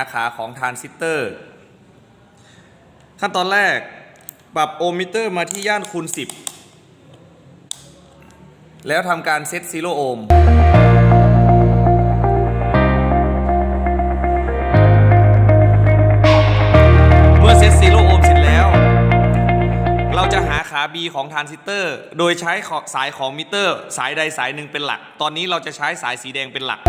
าขาของทรานซิสเตอร์ ขั้นตอนแรกปรับโอห์มมิเตอร์มาที่ย่านคูณ 10 แล้วทำการเซตซีโร่โอห์มเมื่อเซตซีโร่โอห์มเสร็จแล้ว เราจะหาขา B ของทรานซิสเตอร์ โดยใช้สายของมิเตอร์ สายใดสายหนึ่งเป็นหลัก ตอนนี้เราจะใช้สายสีแดงเป็นหลัก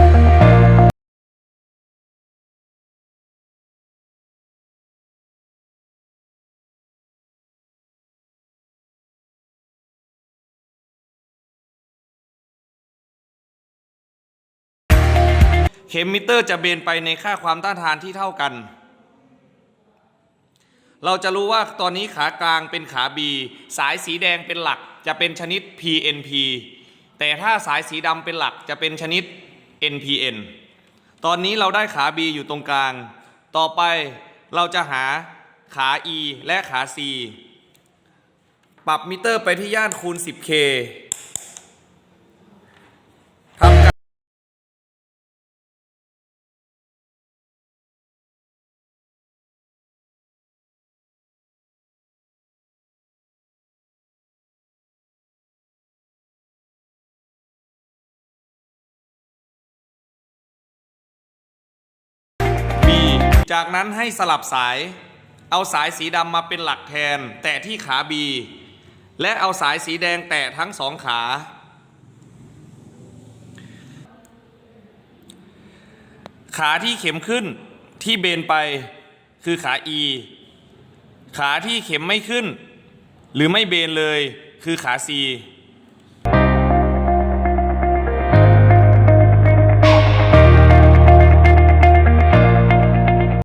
เข็มมิเตอร์จะเบนไปในค่าความต้านทานที่เท่ากัน เราจะรู้ว่าตอนนี้ขากลางเป็นขา B สายสีแดงเป็นหลักจะเป็นชนิด PNP แต่ถ้าสายสีดำเป็นหลักจะเป็นชนิด NPN ตอนนี้เราได้ขา B อยู่ตรงกลาง ต่อไปเราจะหาขา E และขา C ปรับมิเตอร์ไปที่ย่านคูณ 10K จากนั้นให้สลับสาย เอาสายสีดำมาเป็นหลักแทน แตะที่ขา B และเอาสายสีแดงแตะทั้งสองขา ขาที่เข็มขึ้นที่เบนไปคือขา E ขาที่เข็มไม่ขึ้น หรือไม่เบนเลยคือขา C